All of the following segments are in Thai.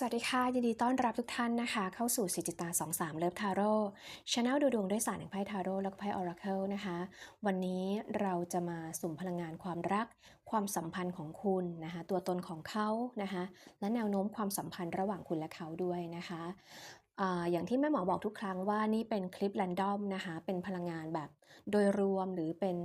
สวัสดีค่ะ ยินดีต้อนรับทุกท่านนะคะ เข้าสู่สิจิตา 23 เลิฟทาโร่ช anel ดูดวงด้วยศาสตร์แห่งไพ่ทาโร่แล้วก็ไพ่ออราเคิลนะคะ วันนี้เราจะมาสุ่มพลังงานความรัก ความสัมพันธ์ของคุณนะคะ ตัวตนของเขานะคะ และแนวโน้มความสัมพันธ์ระหว่างคุณและเขาด้วยนะคะอาอย่างที่แม่หมอบอกทุกครั้งว่านี่เป็นคลิปแรนดอมนะคะ เป็นพลังงานแบบโดยรวมหรือเป็น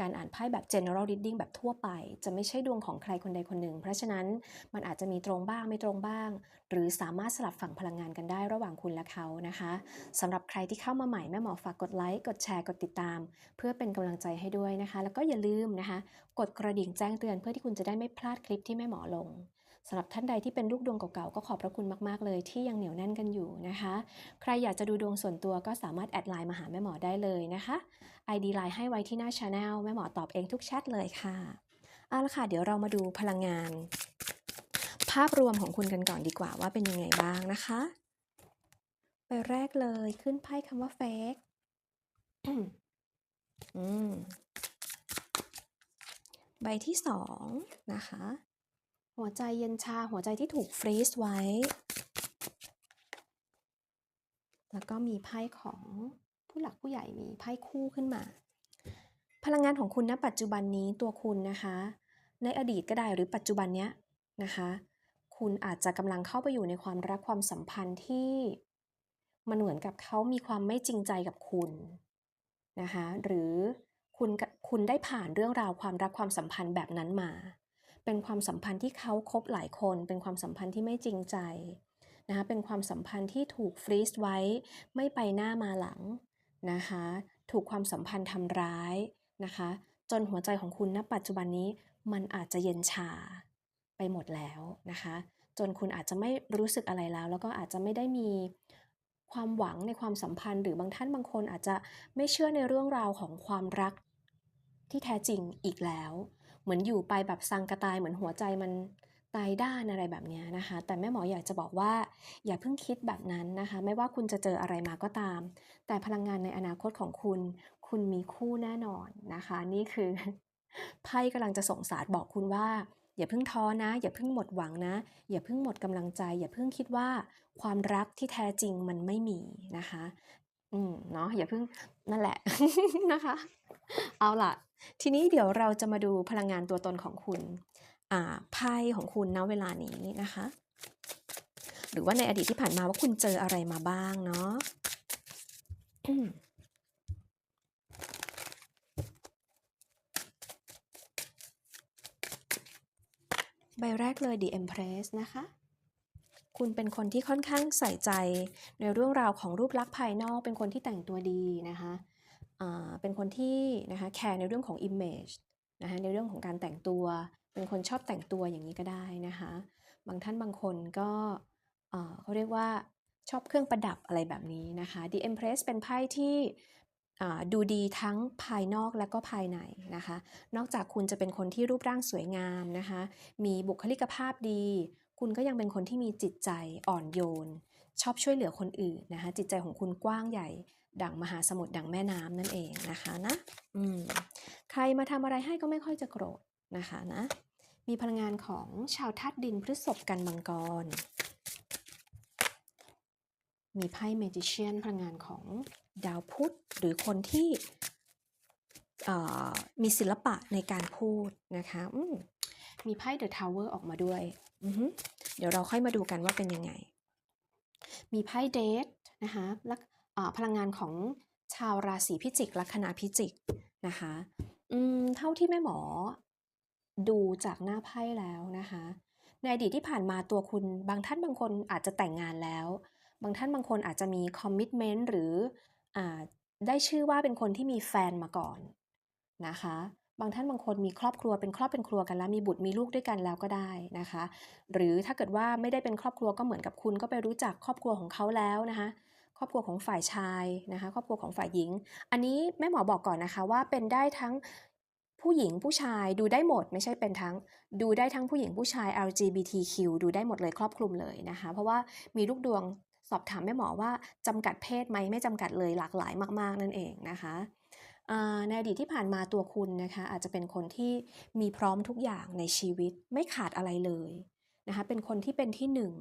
การอ่านไพ่แบบ general reading แบบทั่วไป จะไม่ใช่ดวงของใครคนใดคนหนึ่ง เพราะฉะนั้นมันอาจจะมีตรงบ้างไม่ตรงบ้าง หรือสามารถสลับฝั่งพลังงานกันได้ระหว่างคุณและเขานะคะสำหรับใครที่เข้ามาใหม่แม่หมอฝากกดไลค์กดแชร์กดติดตาม เพื่อเป็นกำลังใจให้ด้วยนะคะ แล้วก็อย่าลืมนะคะ กดกระดิ่งแจ้งเตือนเพื่อที่คุณจะได้ไม่พลาดคลิปที่แม่หมอลง สำหรับท่านใดที่เป็นลูกดวงเก่าๆก็ขอบพระคุณมากๆเลยที่ยังเหนียวแน่นกันอยู่นะคะ ใครอยากจะดูดวงส่วนตัวก็สามารถแอดไลน์มาหาแม่หมอได้เลยนะคะ ID ไลน์ให้ไว้ที่หน้าช anel แม่หมอตอบเองทุกแชทเลยค่ะเอาละค่ะเดี๋ยวเรามาดูพลังงาน ภาพรวมของคุณกันก่อนดีกว่าว่าเป็นยังไงบ้างนะคะใบแรกเลยขึ้นไพ่คำว่า fake อืมใบที่สองนะคะ หัวใจเย็นชาหัวใจที่ถูกฟรีซไว้ แล้วก็มีไพ่ของผู้หลักผู้ใหญ่มีไพ่คู่ขึ้นมา พลังงานของคุณณปัจจุบันนี้ตัวคุณนะคะ ในอดีตก็ได้หรือปัจจุบันเนี้ยนะคะ คุณอาจจะกำลังเข้าไปอยู่ในความรักความสัมพันธ์ที่มันเหมือนกับเขามีความไม่จริงใจกับคุณนะคะ หรือคุณคุณได้ผ่านเรื่องราวความรักความสัมพันธ์แบบนั้นมา เป็นความสัมพันธ์ที่เขาคบหลายคน เป็นความสัมพันธ์ที่ไม่จริงใจนะคะเป็นความสัมพันธ์ที่ถูกฟรีซไว้ไม่ไปหน้ามาหลังนะคะถูกความสัมพันธ์ทำร้ายนะคะ จนหัวใจของคุณณปัจจุบันนี้มันอาจจะเย็นชาไปหมดแล้วนะคะ จนคุณอาจจะไม่รู้สึกอะไรแล้ว แล้วก็อาจจะไม่ได้มีความหวังในความสัมพันธ์ หรือบางท่านบางคนอาจจะไม่เชื่อในเรื่องราวของความรักที่แท้จริงอีกแล้ว เหมือนอยู่ไปแบบสังกะตายเหมือนหัวใจมันตายด้านอะไรแบบนี้นะคะ แต่แม่หมออยากจะบอกว่า อย่าเพิ่งคิดแบบนั้นนะคะ ไม่ว่าคุณจะเจออะไรมาก็ตาม แต่พลังงานในอนาคตของคุณ คุณมีคู่แน่นอนนะคะ นี่คือไพ่กำลังจะส่งสารบอกคุณว่า อย่าเพิ่งท้อนะ อย่าเพิ่งหมดหวังนะ อย่าเพิ่งหมดกำลังใจ อย่าเพิ่งคิดว่าความรักที่แท้จริงมันไม่มีนะคะ อืมเนาะอย่าเพิ่งนั่นแหละนะคะ เอาล่ะ ทีนี้เดี๋ยวเราจะมาดูพลังงานตัวตนของคุณอ่าไพ่ของคุณณเวลานี้นะคะ หรือว่าในอดีตที่ผ่านมาว่าคุณเจออะไรมาบ้างเนาะใบแรกเลย The Empress นะคะ คุณเป็นคนที่ค่อนข้างใส่ใจในเรื่องราวของรูปลักษณ์ภายนอก เป็นคนที่แต่งตัวดีนะคะอ่าเป็นคนที่นะคะแคร์ในเรื่องของ image นะคะในเรื่องของการแต่งตัว เป็นคนชอบแต่งตัวอย่างนี้ก็ได้นะคะบางท่านบางคนก็เอ่อเขาเรียกว่าชอบเครื่องประดับอะไรแบบนี้นะคะ The Empress เป็นไพ่ที่อ่าดูดีทั้งภายนอกและก็ภายในนะคะ นอกจากคุณจะเป็นคนที่รูปร่างสวยงามนะคะ มีบุคลิกภาพดี คุณก็ยังเป็นคนที่มีจิตใจอ่อนโยน ชอบช่วยเหลือคนอื่นนะคะ จิตใจของคุณกว้างใหญ่ ดั่งมหาสมุทรดั่งแม่น้ำนั่นเองนะคะนะอืมใครมาทำอะไรให้ก็ไม่ค่อยจะโกรธนะคะนะ มีพลังงานของชาวธาตุดินพฤษภกันมังกร มีไพ่เมจิเชียนพลังงานของดาวพุธหรือคนที่มีศิลปะในการพูดนะคะ มมีไพ่เดอะทาวเวอร์ออกมาด้วยอือฮึเดี๋ยวเราค่อยมาดูกันว่าเป็นยังไง มีไพ่เดทนะคะและอ่าพลังงานของชาวราศีพิจิกลัคนาพิจิกนะคะอืมเท่าที่แม่หมอดูจากหน้าไพ่แล้วนะคะ ในอดีตที่ผ่านมาตัวคุณบางท่านบางคนอาจจะแต่งงานแล้ว บางท่านบางคนอาจจะมีคอมมิ t เมนต์หรืออาได้ชื่อว่าเป็นคนที่มีแฟนมาก่อนนะคะ บางท่านบางคนมีครอบครัวเป็นครอบเป็นครัวกันแล้วมีบุตรมีลูกด้วยกันแล้วก็ได้นะคะ หรือถ้าเกิดว่าไม่ได้เป็นครอบครัวก็เหมือนกับคุณก็ไปรู้จักครอบครัวของเขาแล้วนะคะครอบครัวของฝ่ายชายนะคะครอบครัวของฝ่ายหญิง อันนี้แม่หมอบอกก่อนนะคะว่าเป็นได้ทั้งผู้หญิงผู้ชายดูได้หมดไม่ใช่เป็นทั้งดูได้ทั้งผู้หญิงผู้ชาย LGBTQ ดูได้หมดเลยครอบคลุมเลยนะคะ เพราะว่ามีลูกดวงสอบถามแม่หมอว่าจำกัดเพศไหมไม่จำกัดเลยหลากหลายมาก ๆ นั่นเองนะคะ ในอดีตที่ผ่านมาตัวคุณนะคะอาจจะเป็นคนที่มีพร้อมทุกอย่างในชีวิตไม่ขาดอะไรเลยนะคะเป็นคนที่เป็นที่หนึ่ง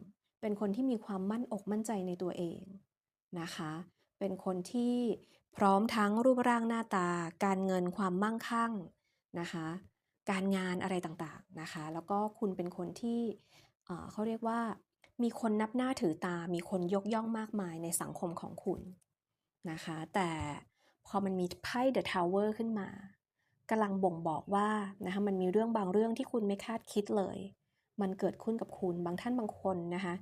เป็นคนที่มีความมั่นอกมั่นใจในตัวเองนะคะ เป็นคนที่พร้อมทั้งรูปร่างหน้าตา การเงินความมั่งคั่งนะคะการงานอะไรต่างๆนะคะ แล้วก็คุณเป็นคนที่เเขาเรียกว่า มีคนนับหน้าถือตา มีคนยกย่องมากมายในสังคมของคุณนะคะ แต่ พอมันมีไพ่ The Tower ขึ้นมากำลังบ่งบอกว่านะคะมันมีเรื่องบางเรื่องที่คุณไม่คาดคิดเลย มันเกิดขึ้นกับคุณบางท่านบางคนนะคะ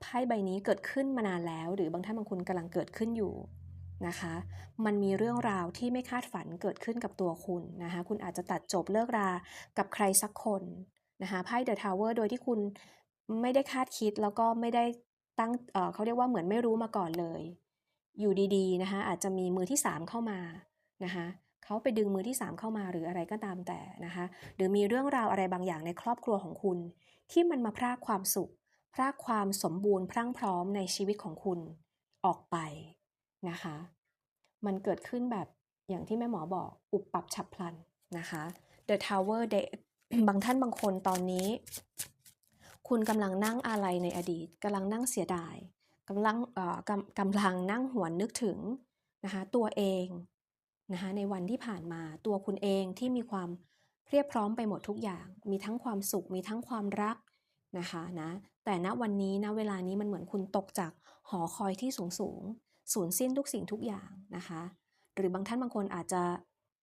ไพ่ใบนี้เกิดขึ้นมานานแล้ว หรือบางท่านบางคนกำลังเกิดขึ้นอยู่นะคะ มันมีเรื่องราวที่ไม่คาดฝันเกิดขึ้นกับตัวคุณนะคะคุณอาจจะตัดจบเลิกรากับใครสักคนนะคะไพ่ The Tower โดยที่คุณไม่ได้คาดคิดแล้วก็ไม่ได้ตั้งเเขาเรียกว่าเหมือนไม่รู้มาก่อนเลย อยู่ดีๆนะคะอาจจะมีมือที่ 3 เข้ามานะคะเขาไปดึงมือที่ 3 เข้ามาหรืออะไรก็ตามแต่นะคะหรือมีเรื่องราวอะไรบางอย่างในครอบครัวของคุณ ที่มันมาพรากความสุข พรากความสมบูรณ์พรั่งพร้อมในชีวิตของคุณออกไปนะคะ มันเกิดขึ้นแบบอย่างที่แม่หมอบอกอุบปับฉับพลันนะคะ The Tower Day บางท่านบางคนตอนนี้ คุณกำลังนั่งอะไรในอดีตกำลังนั่งเสียดาย กำลังเอ่อกำกำลังนั่งหวนนึกถึงนะคะตัวเองนะคะในวันที่ผ่านมาตัวคุณเองที่มีความเรียบพร้อมไปหมดทุกอย่าง มีทั้งความสุขมีทั้งความรักนะคะนะแต่ณวันนี้ณเวลานี้มันเหมือนคุณตกจากหอคอยที่สูงสูงสูญสิ้นทุกสิ่งทุกอย่างนะคะหรือบางท่านบางคนอาจจะ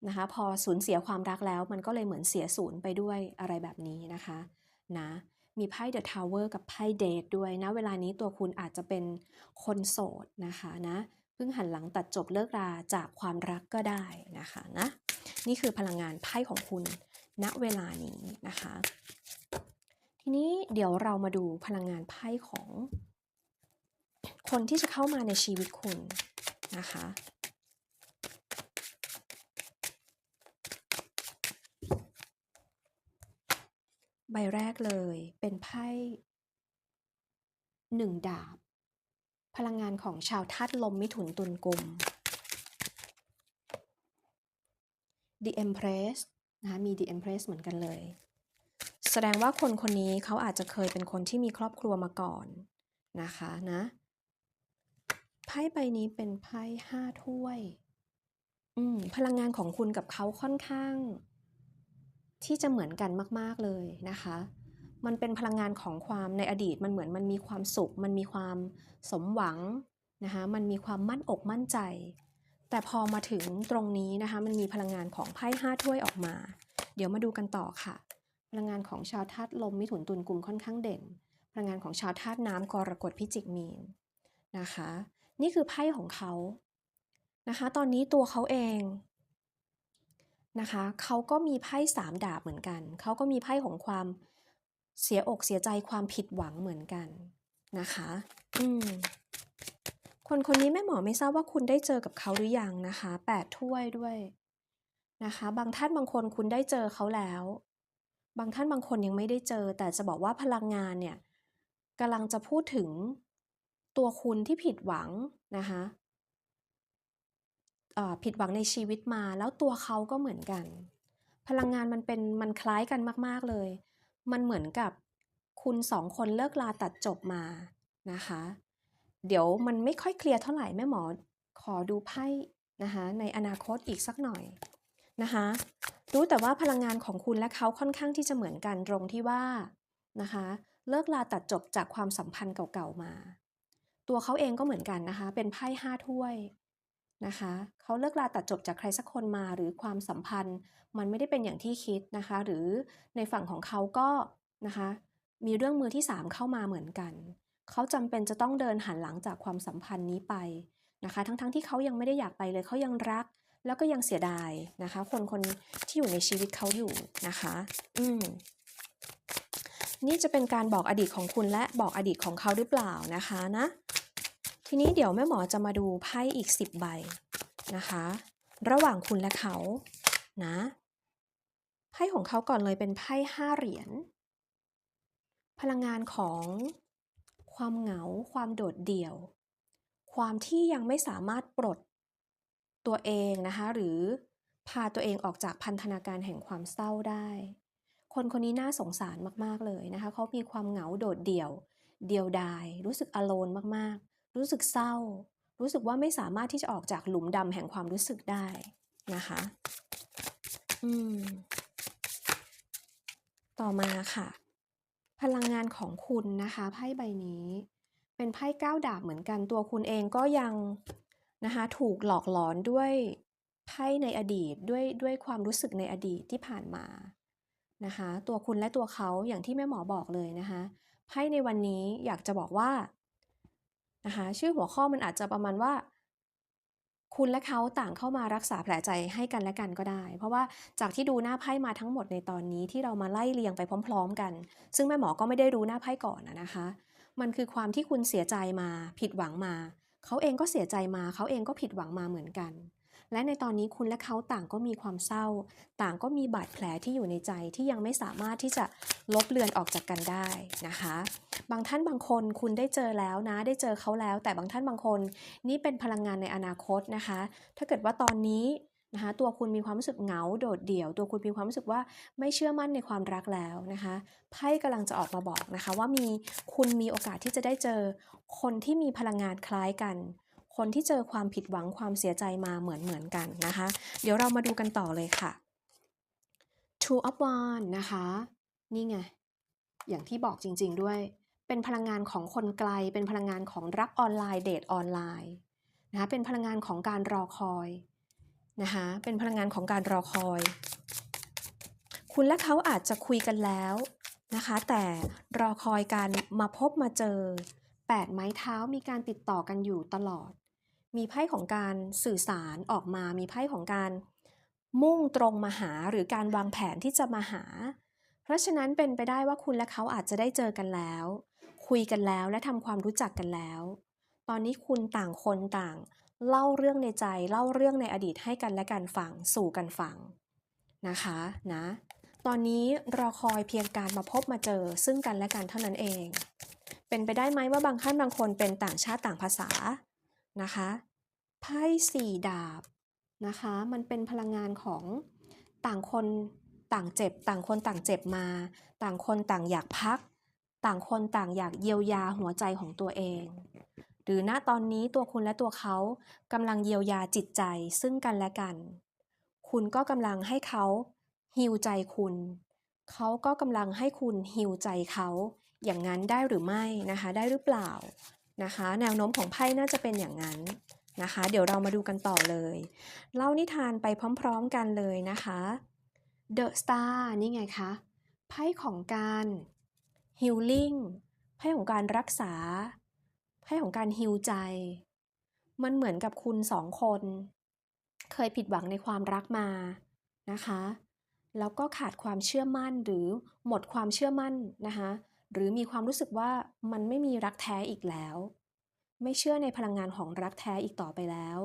นะคะพอสูญเสียความรักแล้ว มันก็เลยเหมือนเสียศูนย์ไปด้วยอะไรแบบนี้นะคะนะ มีไพ่ The Tower กับไพ่ Date ด้วยนะ เวลานี้ตัวคุณอาจจะเป็นคนโสดนะคะนะเพิ่งหันหลังตัดจบเลิกราจากความรักก็ได้นะคะนะนี่คือพลังงานไพ่ของคุณณเวลานี้นะคะ ทีนี้เดี๋ยวเรามาดูพลังงานไพ่ของ คนที่จะเข้ามาในชีวิตคุณนะคะ ใบแรกเลยเป็นไพ่หนึ่งดาบ พลังงานของชาวธาตุลมมิถุนตุลกุม The Empress นะคะมี The Empress เหมือนกันเลย แสดงว่าคนคนนี้เขาอาจจะเคยเป็นคนที่มีครอบครัวมาก่อนนะคะนะไพ่ใบนี้เป็นไพ่ห้าถ้วย อืมพลังงานของคุณกับเขาค่อนข้าง ที่จะเหมือนกันมากๆเลยนะคะ มันเป็นพลังงานของความในอดีตมันเหมือนมันมีความสุข มันมีความสมหวังนะคะมันมีความมั่นอกมั่นใจ แต่พอมาถึงตรงนี้นะคะมันมีพลังงานของไพ่ห้าถ้วยออกมา เดี๋ยวมาดูกันต่อค่ะ พลังงานของชาวธาตุลมมิถุนตุลกลุ่มค่อนข้างเด่น พลังงานของชาวธาตุน้ำกรกฎพิจิกมีนนะคะ นี่คือไพ่ของเขานะคะ ตอนนี้ตัวเขาเอง นะคะ เขาก็มีไพ่สามดาบเหมือนกัน เขาก็มีไพ่ของความเสียอกเสียใจความผิดหวังเหมือนกันนะคะ อืม คนคนนี้แม่หมอไม่ทราบว่าคุณได้เจอกับเขาหรือยังนะคะแปดถ้วยด้วยนะคะ บางท่านบางคนคุณได้เจอเขาแล้ว บางท่านบางคนยังไม่ได้เจอ แต่จะบอกว่าพลังงานเนี่ยกำลังจะพูดถึงตัวคุณที่ผิดหวังนะคะ ผิดหวังในชีวิตมา แล้วตัวเขาก็เหมือนกัน พลังงานมันเป็นมันคล้ายกันมาก ๆเลย มันเหมือนกับคุณสองคนเลิกลาตัดจบมานะคะ เดี๋ยวมันไม่ค่อยเคลียร์เท่าไหร่แม่หมอขอดูไพ่นะคะในอนาคตอีกสักหน่อยนะคะรู้แต่ว่าพลังงานของคุณและเขาค่อนข้างที่จะเหมือนกันตรงที่ว่านะคะเลิกลาตัดจบจากความสัมพันธ์เก่าๆมา ตัวเขาเองก็เหมือนกันนะคะ เป็นไพ่ห้าถ้วย นะคะเขาเลิกลาตัดจบจากใครสักคนมาหรือความสัมพันธ์ มันไม่ได้เป็นอย่างที่คิดนะคะ หรือในฝั่งของเขาก็นะคะมีเรื่องมือที่ 3 เข้ามาเหมือนกัน เขาจำเป็นจะต้องเดินหันหลังจากความสัมพันธ์นี้ไปนะคะ ทั้งๆทที่เขายังไม่ได้อยากไปเลยเขายังรัก แล้วก็ยังเสียดายนะคะ คนคนที่อยู่ในชีวิตเขาอยู่นะคะ อืมนี่จะเป็นการบอกอดีตของคุณและบอกอดีตของเขาหรือเปล่านะคะนะ ทีนี้เดี๋ยวแม่หมอจะมาดูไพ่อีก 10 ใบนะคะ ระหว่างคุณและเขานะไพ่ของเขาก่อนเลยเป็นไพ่ห้าเหรียญพลังงานของความเหงา ความโดดเดี่ยว ความที่ยังไม่สามารถปลดตัวเองนะคะ หรือพาตัวเองออกจากพันธนาการแห่งความเศร้าได้ คนคนนี้น่าสงสารมากๆเลยนะคะ เขามีความเหงาโดดเดี่ยว เดียวดาย รู้สึกอโลนมากๆ รู้สึกเศร้า รู้สึกว่าไม่สามารถที่จะออกจากหลุมดำแห่งความรู้สึกได้นะคะ อืม ต่อมาค่ะ พลังงานของคุณนะคะไพ่ใบนี้ เป็นไพ่ก้าวดาบเหมือนกันตัวคุณเองก็ยังนะคะถูกหลอกหลอนด้วยไพ่ในอดีตด้วยด้วยความรู้สึกในอดีตที่ผ่านมานะคะ ตัวคุณและตัวเขาอย่างที่แม่หมอบอกเลยนะคะไพ่ในวันนี้อยากจะบอกว่า นะคะชื่อหัวข้อมันอาจจะประมาณว่า คุณและเขาต่างเข้ามารักษาแผลใจให้กันและกันก็ได้ เพราะว่าจากที่ดูหน้าไพ่มาทั้งหมดในตอนนี้ที่เรามาไล่เรียงไปพร้อม ๆ กัน ซึ่งแม่หมอก็ไม่ได้รู้หน้าไพ่ก่อนนะนะคะ มันคือความที่คุณเสียใจมา ผิดหวังมา เขาเองก็เสียใจมา เขาเองก็ผิดหวังมาเหมือนกัน และในตอนนี้คุณและเขาต่างก็มีความเศร้า ต่างก็มีบาดแผลที่อยู่ในใจที่ยังไม่สามารถที่จะลบเลือนออกจากกันได้นะคะ บางท่านบางคนคุณได้เจอแล้วนะ ได้เจอเขาแล้ว แต่บางท่านบางคน นี่เป็นพลังงานในอนาคตนะคะ ถ้าเกิดว่าตอนนี้นะคะตัวคุณมีความรู้สึกเหงาโดดเดี่ยว ตัวคุณมีความรู้สึกว่าไม่เชื่อมั่นในความรักแล้วนะคะไพ่กำลังจะออกมาบอกนะคะ ว่ามีคุณมีโอกาสที่จะได้เจอคนที่มีพลังงานคล้ายกัน คนที่เจอความผิดหวังความเสียใจมาเหมือนเหมือนกันนะคะ เดี๋ยวเรามาดูกันต่อเลยค่ะ Two of Wands นะคะ นี่ไง อย่างที่บอกจริง ๆ ด้วย เป็นพลังงานของคนไกล เป็นพลังงานของรักออนไลน์เดทออนไลน์นะคะเป็นพลังงานของการรอคอยนะคะเป็นพลังงานของการรอคอย คุณและเขาอาจจะคุยกันแล้วนะคะ แต่รอคอยการมาพบมาเจอแปดไม้เท้ามีการติดต่อกันอยู่ตลอด มีไพ่ของการสื่อสารออกมา มีไพ่ของการมุ่งตรงมาหาหรือการวางแผนที่จะมาหา เพราะฉะนั้นเป็นไปได้ว่าคุณและเขาอาจจะได้เจอกันแล้ว คุยกันแล้วและทำความรู้จักกันแล้ว ตอนนี้คุณต่างคนต่าง เล่าเรื่องในใจเล่าเรื่องในอดีตให้กันและกันฟังสู่กันฟังนะคะนะ ตอนนี้รอคอยเพียงการมาพบมาเจอซึ่งกันและกันเท่านั้นเอง เป็นไปได้ไหมว่าบางท่านบางคนเป็นต่างชาติต่างภาษา นะคะไพ่สี่ดาบนะคะมันเป็นพลังงานของต่างคนต่างเจ็บ ต่างคนต่างเจ็บมา ต่างคนต่างอยากพัก ต่างคนต่างอยากเยียวยาหัวใจของตัวเอง หรือณตอนนี้ตัวคุณและตัวเขากำลังเยียวยาจิตใจซึ่งกันและกัน คุณก็กำลังให้เขาฮิวใจคุณ เขาก็กำลังให้คุณฮิวใจเขา อย่างนั้นได้หรือไม่นะคะ ได้หรือเปล่า นะคะ แนวโน้มของไพ่น่าจะเป็นอย่างนั้นนะคะ เดี๋ยวเรามาดูกันต่อเลย เล่านิทานไปพร้อมๆกันเลยนะคะ The Star นี่ไงคะ ไพ่ของการ Healing ไพ่ของการรักษา ไพ่ของการฮิวใจ มันเหมือนกับคุณสองคน เคยผิดหวังในความรักมานะคะ แล้วก็ขาดความเชื่อมั่นหรือหมดความเชื่อมั่นนะคะ หรือมีความรู้สึกว่ามันไม่มีรักแท้อีกแล้ว ไม่เชื่อในพลังงานของรักแท้อีกต่อไปแล้ว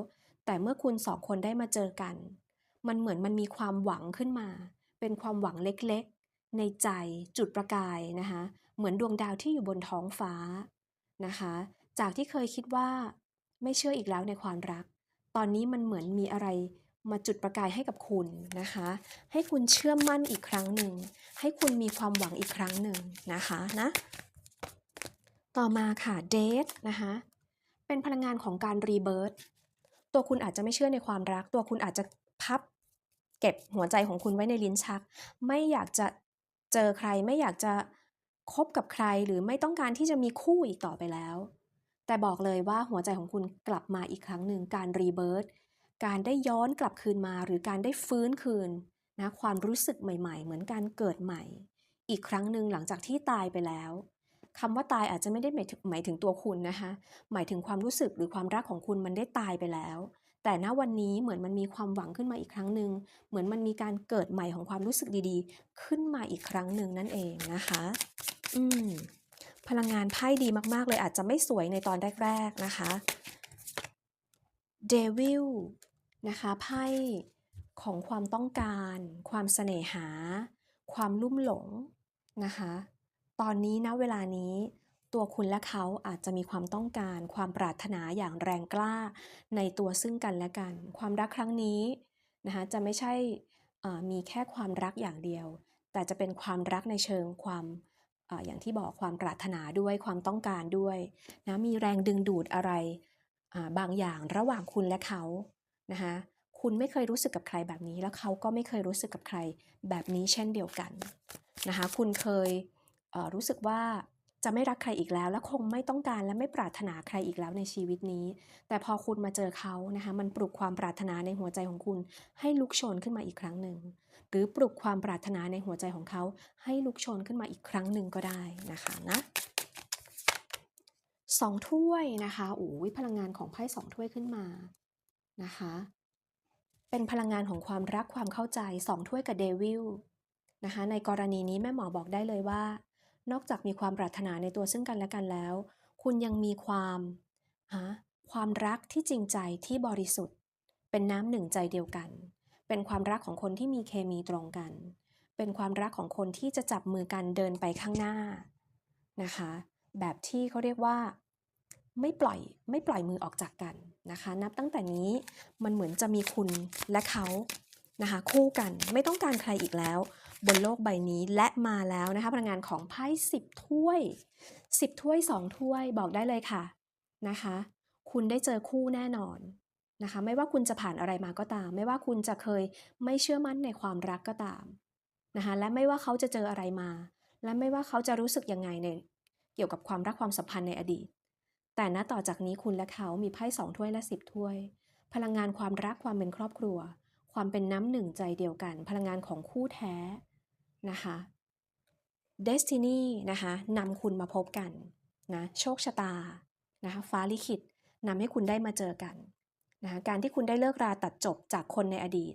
แต่เมื่อคุณสองคนได้มาเจอกัน มันเหมือนมันมีความหวังขึ้นมา เป็นความหวังเล็กๆ ในใจจุดประกายนะคะเหมือนดวงดาวที่อยู่บนท้องฟ้านะคะ จากที่เคยคิดว่า ไม่เชื่ออีกแล้วในความรัก ตอนนี้มันเหมือนมีอะไร มาจุดประกายให้กับคุณนะคะ ให้คุณเชื่อมั่นอีกครั้งหนึ่ง ให้คุณมีความหวังอีกครั้งหนึ่งนะคะนะ ต่อมาค่ะเดทนะคะ เป็นพลังงานของการรีเบิร์ตตัวคุณอาจจะไม่เชื่อในความรัก ตัวคุณอาจจะพับ เก็บหัวใจของคุณไว้ในลิ้นชัก ไม่อยากจะเจอใคร ไม่อยากจะคบกับใคร หรือไม่ต้องการที่จะมีคู่อีกต่อไปแล้ว แต่บอกเลยว่าหัวใจของคุณกลับมาอีกครั้งหนึ่งการรีเบิร์ต การได้ย้อนกลับคืนมาหรือการได้ฟื้นคืนนะความรู้สึกใหม่ ๆ เหมือนการเกิดใหม่ อีกครั้งหนึ่งหลังจากที่ตายไปแล้วคำว่าตายอาจจะไม่ได้หมายถึงหมายถึงตัวคุณนะคะหมายถึงความรู้สึกหรือความรักของคุณมันได้ตายไปแล้ว แต่ณวันนี้เหมือนมันมีความหวังขึ้นมาอีกครั้งหนึ่งเหมือนมันมีการเกิดใหม่ของความรู้สึกดีๆ ขึ้นมาอีกครั้งหนึ่งนั่นเองนะคะ อืมพลังงานไพ่ดีมาก ๆ เลยอาจจะไม่สวยในตอนแรก ๆ นะคะเดวิล นะคะไพ่ของความต้องการ ความเสน่หา ความลุ่มหลงนะคะ ตอนนี้นะเวลานี้ตัวคุณและเขาอาจจะมีความต้องการ ความปรารถนาอย่างแรงกล้าในตัวซึ่งกันและกัน ความรักครั้งนี้นะคะจะไม่ใช่มีแค่ความรักอย่างเดียว แต่จะเป็นความรักในเชิงความอออย่างที่บอกความปรารถนาด้วยความต้องการด้วยนะมีแรงดึงดูดอะไรอ่าบางอย่างระหว่างคุณและเขา นะคะคุณไม่เคยรู้สึกกับใครแบบนี้ แล้วเขาก็ไม่เคยรู้สึกกับใครแบบนี้เช่นเดียวกันนะคะคุณเคยเรู้สึกว่าจะไม่รักใครอีกแล้ว และคงไม่ต้องการและไม่ปรารถนาใครอีกแล้วในชีวิตนี้ แต่พอคุณมาเจอเขานะคะมันปลุกความปรารถนาในหัวใจของคุณ ให้ลุกโชนขึ้นมาอีกครั้งหนึ่ง หรือปลุกความปรารถนาในหัวใจของเขา ให้ลุกโชนขึ้นมาอีกครั้งหนึ่งก็ได้นะคะนะสองถ้วยนะคะโอ้ยพลังงานของไพ่สองถ้วยขึ้นมา นะคะ เป็นพลังงานของความรักความเข้าใจสองถ้วยกับเดวิลนะคะ ในกรณีนี้แม่หมอบอกได้เลยว่า นอกจากมีความปรารถนาในตัวซึ่งกันและกันแล้ว คุณยังมีความฮะความรักที่จริงใจที่บริสุทธิ์ เป็นน้ำหนึ่งใจเดียวกัน เป็นความรักของคนที่มีเคมีตรงกัน เป็นความรักของคนที่จะจับมือกันเดินไปข้างหน้านะคะ แบบที่เขาเรียกว่า ไม่ปล่อยไม่ปล่อยมือออกจากกันนะคะ นับตั้งแต่นี้มันเหมือนจะมีคุณและเขานะคะคู่กันไม่ต้องการใครอีกแล้ว บนโลกใบนี้และมาแล้วนะคะพลังงานของไพ่สิบถ้วยสิบถ้วยสองถ้วยบอกได้เลยค่ะนะคะ คุณได้เจอคู่แน่นอนนะคะ ไม่ว่าคุณจะผ่านอะไรมาก็ตาม ไม่ว่าคุณจะเคยไม่เชื่อมั่นในความรักก็ตามนะคะและไม่ว่าเขาจะเจออะไรมา และไม่ว่าเขาจะรู้สึกยังไงในเกี่ยวกับความรักความสัมพันธ์ในอดีต แต่ณต่อจากนี้คุณและเขามีไพ่สองถ้วยและสิบถ้วย พลังงานความรักความเป็นครอบครัว ความเป็นน้ำหนึ่งใจเดียวกัน พลังงานของคู่แท้นะคะ Destiny นะคะนำคุณมาพบกันนะโชคชะตานะคะฟ้าลิขิตนำให้คุณได้มาเจอกันนะคะการที่คุณได้เลิกราตัดจบจากคนในอดีต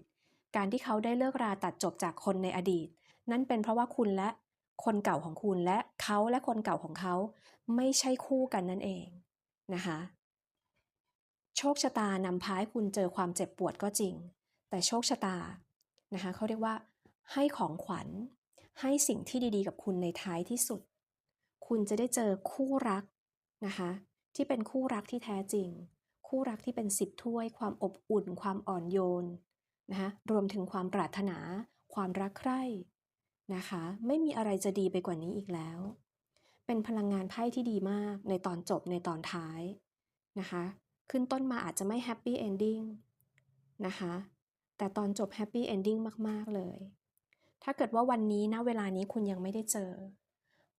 การที่เขาได้เลิกราตัดจบจากคนในอดีต นั่นเป็นเพราะว่าคุณและคนเก่าของคุณและเขาและคนเก่าของเขา ไม่ใช่คู่กันนั่นเอง นะคะ โชคชะตานำพาให้คุณเจอความเจ็บปวดก็จริง แต่โชคชะตานะคะเขาเรียกว่าให้ของขวัญ ให้สิ่งที่ดีๆ กับคุณในท้ายที่สุด คุณจะได้เจอคู่รักนะคะที่เป็นคู่รักที่แท้จริง คู่รักที่เป็นสิบถ้วย ความอบอุ่น ความอ่อนโยนนะคะรวมถึงความปรารถนา ความรักใคร่นะคะ ไม่มีอะไรจะดีไปกว่านี้อีกแล้ว เป็นพลังงานไพ่ที่ดีมากในตอนจบในตอนท้ายนะคะ ขึ้นต้นมาอาจจะไม่แฮปปี้เอนดิ้งนะคะ แต่ตอนจบแฮปปี้เอนดิ้งมาก ๆ เลย ถ้าเกิดว่าวันนี้นะเวลานี้คุณยังไม่ได้เจอ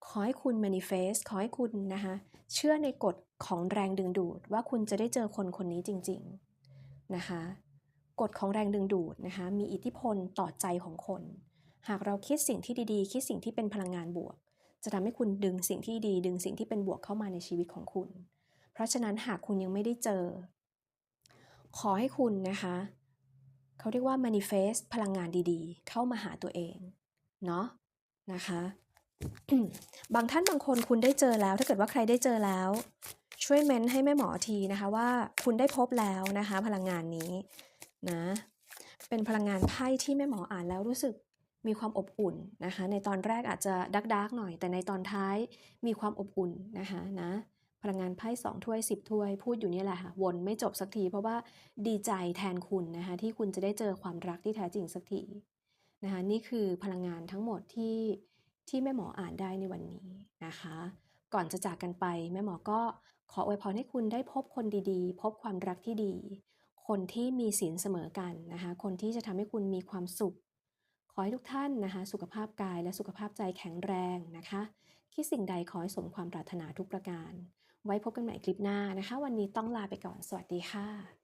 ขอให้คุณ manifest ขอให้คุณนะคะ เชื่อในกฎของแรงดึงดูดว่าคุณจะได้เจอคนคนนี้จริง ๆ นะคะ กฎของแรงดึงดูดนะคะ มีอิทธิพลต่อใจของคน หากเราคิดสิ่งที่ดีๆ คิดสิ่งที่เป็นพลังงานบวก จะทำให้คุณดึงสิ่งที่ดี ดึงสิ่งที่เป็นบวกเข้ามาในชีวิตของคุณ เพราะฉะนั้นหากคุณยังไม่ได้เจอ ขอให้คุณนะคะ เขาเรียกว่า manifest พลังงานดีๆ เข้ามาหาตัวเอง เนาะนะคะ บางท่านบางคนคุณได้เจอแล้ว ถ้าเกิดว่าใครได้เจอแล้ว ช่วยเม้นให้แม่หมอทีนะคะว่าคุณได้พบแล้วนะคะ พลังงานนี้นะเป็นพลังงานไพ่ที่แม่หมออ่านแล้วรู้สึก มีความอบอุ่นนะคะ ในตอนแรกอาจจะดักดักหน่อย แต่ในตอนท้ายมีความอบอุ่นนะคะนะพลังงานไพ่สองถ้วยสิบถ้วย พูดอยู่นี่แหละค่ะวนไม่จบสักที เพราะว่าดีใจแทนคุณนะคะที่คุณจะได้เจอความรักที่แท้จริงสักทีนะคะนี่คือพลังงานทั้งหมดที่ที่แม่หมออ่านได้ในวันนี้นะคะ ก่อนจะจากกันไป แม่หมอก็ขออวยพรให้คุณได้พบคนดีๆ พบความรักที่ดี คนที่มีศีลเสมอกันนะคะ คนที่จะทำให้คุณมีความสุข ขอให้ทุกท่านนะคะ สุขภาพกายและสุขภาพใจแข็งแรงนะคะ คิดสิ่งใดขอให้สมความปรารถนาทุกประการ ไว้พบกันใหม่คลิปหน้านะคะ วันนี้ต้องลาไปก่อน สวัสดีค่ะ